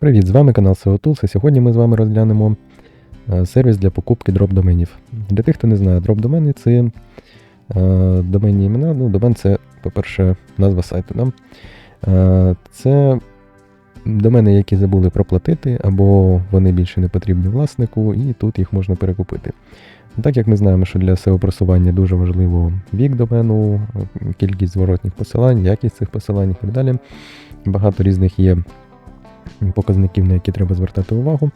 Привіт, з вами канал SEO Tools, і сьогодні ми з вами розглянемо е, сервіс для покупки дроп-доменів. Для тих, хто не знає, дроп-домени це е, доменні імена. Ну, домен це, по-перше, назва сайту. Да? Е, Це домени, які забули проплатити, або вони більше не потрібні власнику, і тут їх можна перекупити. Так як ми знаємо, що для SEO-просування дуже важливо вік домену, кількість зворотних посилань, якість цих посилань і так далі. Багато різних є показників, на які треба звертати увагу.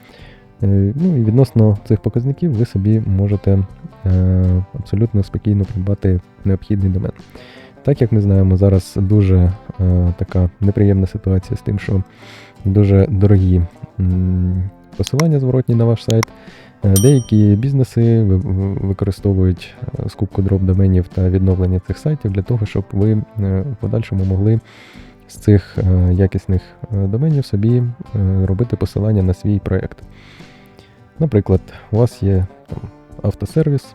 Е, Ну і відносно цих показників ви собі можете е, абсолютно спокійно придбати необхідний домен. Так як ми знаємо, зараз дуже е, така неприємна ситуація з тим, що дуже дорогі посилання зворотні на ваш сайт. Деякі бізнеси ви- ви- використовують скупку дроп доменів та відновлення цих сайтів для того, щоб ви в подальшому могли з цих е, якісних е, доменів собі е, робити посилання на свій проєкт. Наприклад, у вас є там, автосервіс,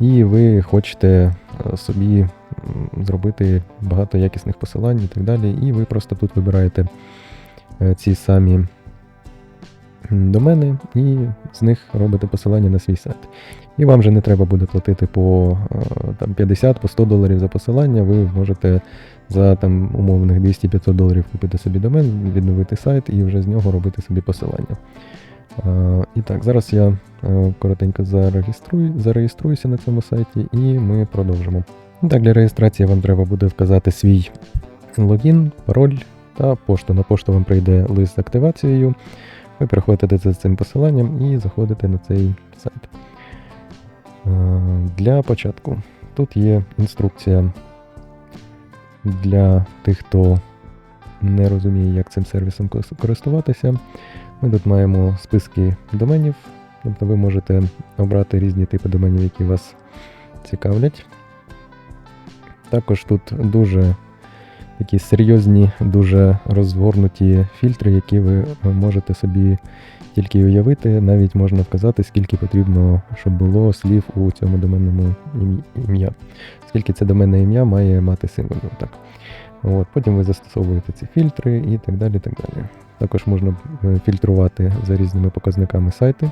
і ви хочете собі зробити багато якісних посилань і так далі, і ви просто тут вибираєте ці самі домени і з них робите посилання на свій сайт. І вам же не треба буде платити по е, там, 50 по 100 доларів за посилання, ви можете за там умовних 200-500 доларів купити собі домен, відновити сайт і вже з нього робити собі посилання. І так, зараз я е, коротенько зареєструю, зареєструюся на цьому сайті і ми продовжимо. Так, для реєстрації вам треба буде вказати свій логін, пароль та пошту. На пошту вам прийде лист з активацією. Ви переходите за цим посиланням і заходите на цей сайт. Е, Для початку тут є інструкція для тих, хто не розуміє, як цим сервісом користуватися. Ми тут маємо списки доменів, тобто ви можете обрати різні типи доменів, які вас цікавлять. Також тут дуже такі серйозні, дуже розгорнуті фільтри, які ви можете собі тільки уявити. Навіть можна вказати, скільки потрібно, щоб було слів у цьому доменному ім'я-. Скільки це доменне ім'я має мати символів. Так. От, потім ви застосовуєте ці фільтри і так далі. так далі. Також можна е, фільтрувати за різними показниками сайти.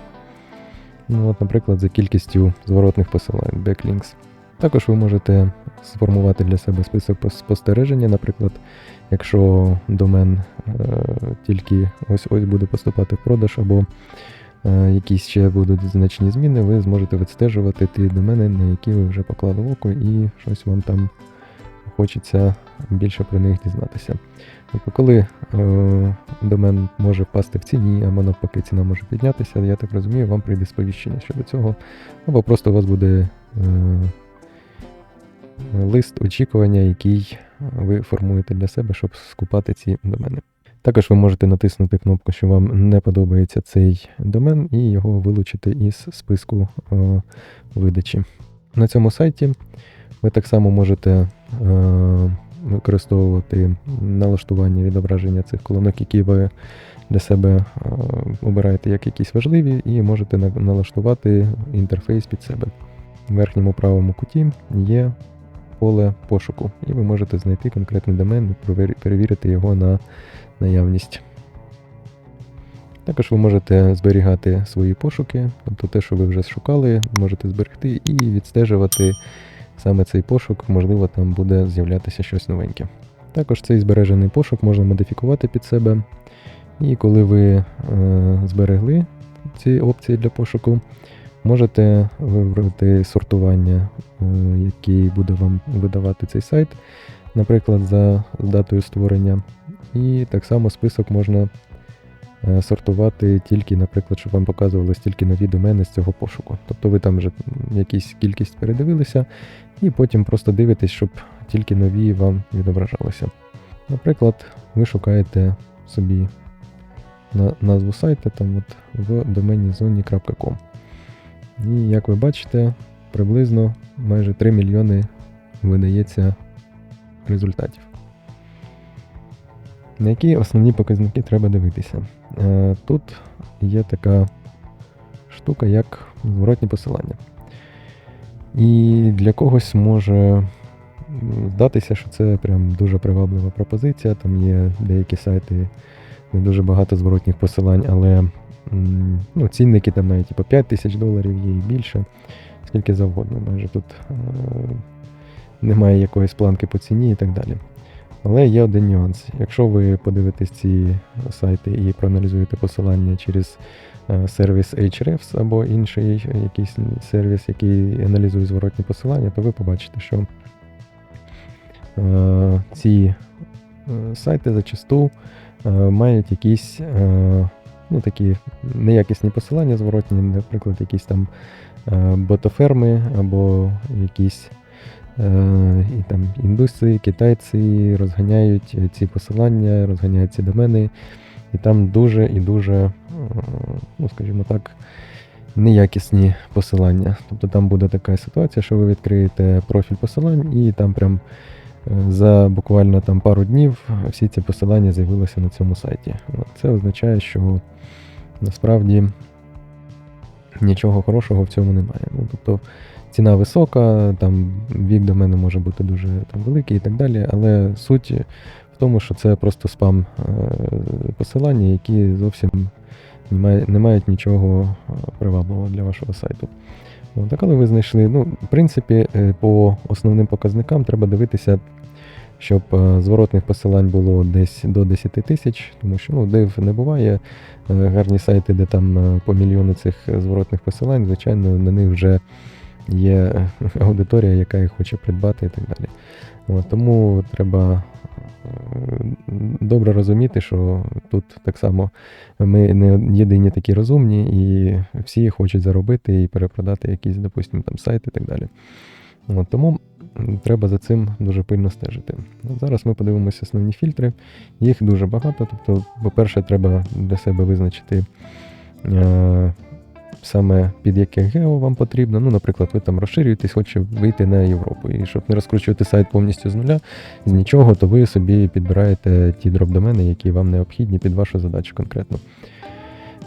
Ну, от, наприклад, за кількістю зворотних посилань, backlinks. Також ви можете сформувати для себе список спостереження. Наприклад, якщо домен е, тільки ось ось буде поступати в продаж, або е, якісь ще будуть значні зміни, ви зможете відстежувати ті домени, на які ви вже поклали око, і щось вам там хочеться більше про них дізнатися. Тобто, коли е, домен може впасти в ціні, або навпаки ціна може піднятися, я так розумію, вам прийде сповіщення щодо цього, або просто у вас буде е, лист очікування, який ви формуєте для себе, щоб скупати ці домени. Також ви можете натиснути кнопку, що вам не подобається цей домен, і його вилучити із списку е, видачі. На цьому сайті ви так само можете е, використовувати налаштування відображення цих колонок, які ви для себе е, обираєте як якісь важливі, і можете налаштувати інтерфейс під себе. В верхньому правому куті є поле пошуку, і ви можете знайти конкретний домен і перевірити його на наявність. Також ви можете зберігати свої пошуки, тобто те, що ви вже шукали, можете зберегти і відстежувати саме цей пошук, можливо, там буде з'являтися щось новеньке. Також цей збережений пошук можна модифікувати під себе. І коли ви е, зберегли ці опції для пошуку, можете вибрати сортування, е, який буде вам видавати цей сайт, наприклад, за датою створення. І так само список можна е, сортувати тільки, наприклад, щоб вам показували стільки нові домени з цього пошуку. Тобто ви там вже якісь кількість передивилися, і потім просто дивитесь, щоб тільки нові вам відображалися. Наприклад, ви шукаєте собі на назву сайту там от в домені zoni.com. І як ви бачите, приблизно майже 3 мільйони видається результатів. На які основні показники треба дивитися? Е, Тут є така штука, як зворотні посилання. І для когось може здатися, що це прям дуже приваблива пропозиція. Там є деякі сайти не дуже багато зворотніх посилань, але ну, цінники там навіть по 5 тисяч доларів є і більше, скільки завгодно. Майже тут е, немає якоїсь планки по ціні і так далі. Але є один нюанс. Якщо ви подивитесь ці сайти і проаналізуєте посилання через е, сервіс Ahrefs або інший якийсь сервіс, який аналізує зворотні посилання, то ви побачите, що е, ці сайти зачасту мають якісь ну, такі неякісні посилання зворотні, наприклад, якісь там е, ботоферми або якісь Е, і там індуси, китайці розганяють ці посилання, розганяють ці домени, і там дуже і дуже, е, ну скажімо так, неякісні посилання. Тобто там буде така ситуація, що ви відкриєте профіль посилань, і там прям за буквально там пару днів всі ці посилання з'явилися на цьому сайті. Це означає, що насправді нічого хорошого в цьому немає. Ну, тобто ціна висока, там вік до мене може бути дуже там, великий і так далі. Але суть в тому, що це просто спам е, посилання, які зовсім не мають, нічого е, привабливого для вашого сайту. От, але ви знайшли, ну, в принципі, е, по основним показникам треба дивитися, щоб зворотних посилань було десь до 10 тисяч, тому що ну, див не буває. Гарні сайти, де там по мільйону цих зворотних посилань, звичайно, на них вже є аудиторія, яка їх хоче придбати і так далі. От, Тому треба е, добре розуміти, що тут так само ми не єдині такі розумні, і всі хочуть заробити і перепродати якісь, допустимо, там сайт і так далі. От, Тому треба за цим дуже пильно стежити. От Зараз ми подивимося основні фільтри. Їх дуже багато. Тобто, по-перше, треба для себе визначити. Саме під яке гео вам потрібно. Ну, наприклад, ви там розширюєтесь, хочете вийти на Європу. І щоб не розкручувати сайт повністю з нуля, з нічого, то ви собі підбираєте ті дроп-домени, які вам необхідні під вашу задачу конкретно.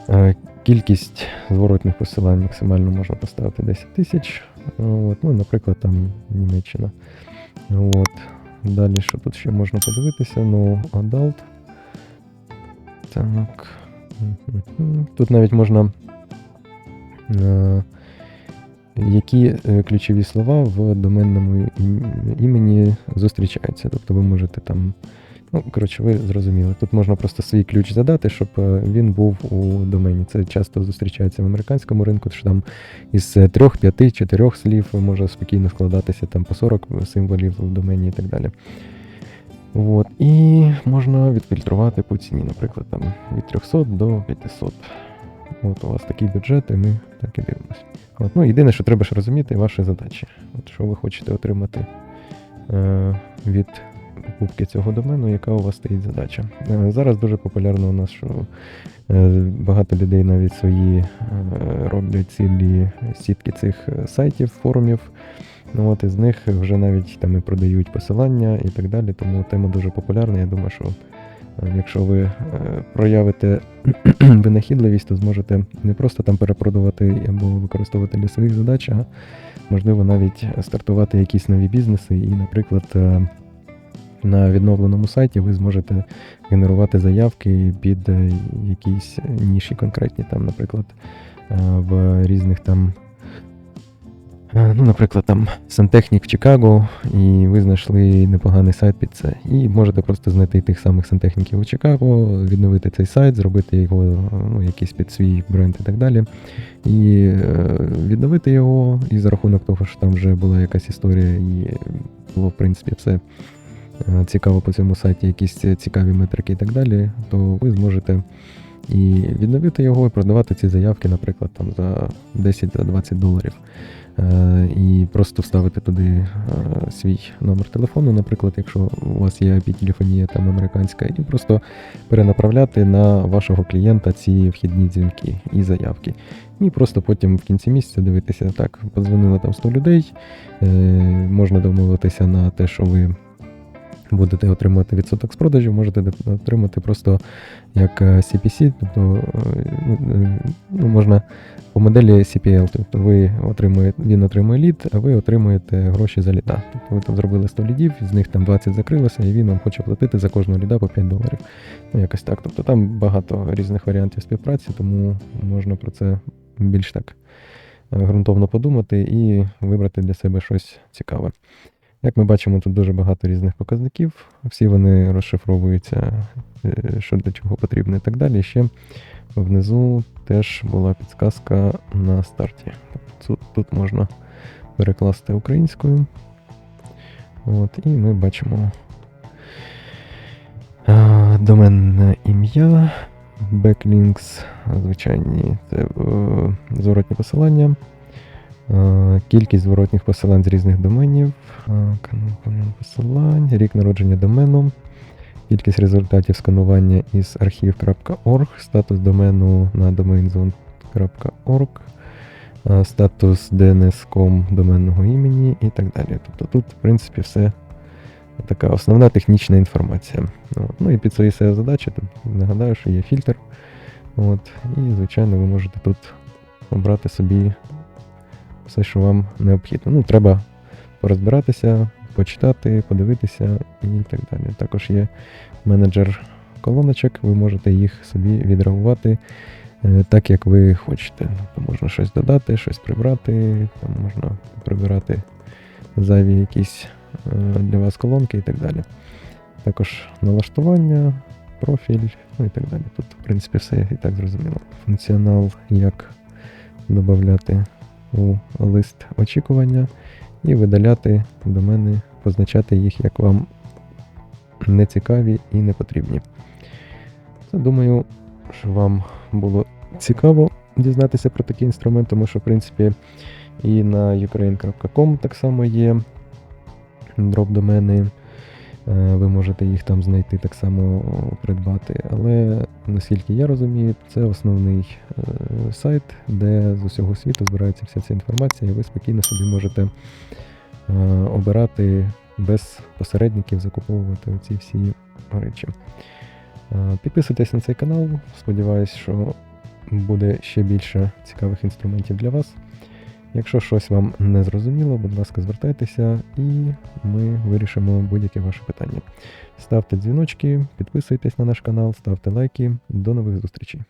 Е, кількість зворотних посилань максимально можна поставити 10 тисяч. Ну, Наприклад, там Німеччина. От. Далі, що тут ще можна подивитися? Ну, Adult. Так. Тут навіть можна які е, ключові слова в доменному імені зустрічаються. Тобто ви можете там. Ну, коротше, ви зрозуміли. Тут можна просто свій ключ задати, щоб е, він був у домені. Це часто зустрічається в американському ринку, що там із трьох, п'яти, чотирьох слів може спокійно складатися там по 40 символів в домені і так далі. От. І можна відфільтрувати по ціні, наприклад, там від 300 до 500. От у вас такий бюджет, і ми так і дивимося. Ну, Єдине, що треба ж розуміти, ваші задачі. От Що ви хочете отримати е, від покупки цього домену, яка у вас стоїть задача. Е, зараз дуже популярно у нас, що е, багато людей навіть свої е, роблять цілі сітки цих сайтів, форумів. Ну, от Із них вже навіть там і продають посилання і так далі. Тому тема дуже популярна. Я думаю, що Е, якщо ви е, проявите винахідливість, то зможете не просто там перепродувати або використовувати для своїх задач, а можливо навіть стартувати якісь нові бізнеси. І, наприклад, е, на відновленому сайті ви зможете генерувати заявки під якісь ніші конкретні, там, наприклад, в різних там Е, ну, наприклад, там сантехнік Чикаго, і ви знайшли непоганий сайт під це. І можете просто знайти тих самих сантехніків у Чикаго, відновити цей сайт, зробити його ну, якийсь під свій бренд і так далі. І е, відновити його, і за рахунок того, що там вже була якась історія, і було, в принципі, все е, цікаво по цьому сайті, якісь цікаві метрики і так далі, то ви зможете. І відновити його і продавати ці заявки, наприклад, там за 10-20 доларів. Е, і просто вставити туди е, свій номер телефону, наприклад, якщо у вас є IP-телефонія там американська, і просто перенаправляти на вашого клієнта ці вхідні дзвінки і заявки. І просто потім в кінці місяця дивитися, так, подзвонило там 100 людей, е, можна домовитися на те, що ви будете отримувати відсоток з продажів, можете отримати просто як CPC, тобто ну, ну, можна по моделі CPL, тобто ви отримуєте, він отримує лід, а ви отримуєте гроші за ліда. Тобто ви там зробили 100 лідів, з них там 20 закрилося, і він вам хоче платити за кожного ліда по 5 доларів. Ну, якось так. Тобто там багато різних варіантів співпраці, тому можна про це більш так е, ґрунтовно подумати і вибрати для себе щось цікаве. Як ми бачимо, тут дуже багато різних показників, всі вони розшифровуються, е, що для чого потрібно і так далі. Ще внизу теж була підсказка на старті. Тобто тут, тут можна перекласти українською. От, і ми бачимо а, доменне ім'я, backlinks, звичайні це е, зворотні посилання. Е, Кількість зворотніх посилань з різних доменів, е, посилань, рік народження домену, кількість результатів сканування із архів.org, статус домену на domainzone.org, е, статус DNS.com доменного імені і так далі. Тобто тут, в принципі, все така основна технічна інформація. Ну і під свої задачі, нагадаю, що є фільтр. От. І, звичайно, ви можете тут обрати собі все, що вам необхідно. Ну, треба порозбиратися, почитати, подивитися і так далі. Також є менеджер колоночок, ви можете їх собі відреагувати е, так, як ви хочете. Тобто можна щось додати, щось прибрати, там можна прибирати зайві якісь е, для вас колонки і так далі. Також налаштування, профіль, ну і так далі. Тут, в принципі, все і так зрозуміло. Функціонал, як додати у лист очікування і видаляти домени, позначати їх як вам не цікаві і не потрібні. Це, думаю, що вам було цікаво дізнатися про такий інструмент, тому що, в принципі, і на ukraine.com так само є дроп-домени. Е, Ви можете їх там знайти так само придбати. Але наскільки я розумію, це основний е, сайт, де з усього світу збирається вся ця інформація, і ви спокійно собі можете е, обирати без посередників, закуповувати оці всі речі. Підписуйтесь на цей канал. Сподіваюсь, що буде ще більше цікавих інструментів для вас. Якщо щось вам не зрозуміло, будь ласка, звертайтеся і ми вирішимо будь-яке ваше питання. Ставте дзвіночки, підписуйтесь на наш канал, ставте лайки. До нових зустрічей!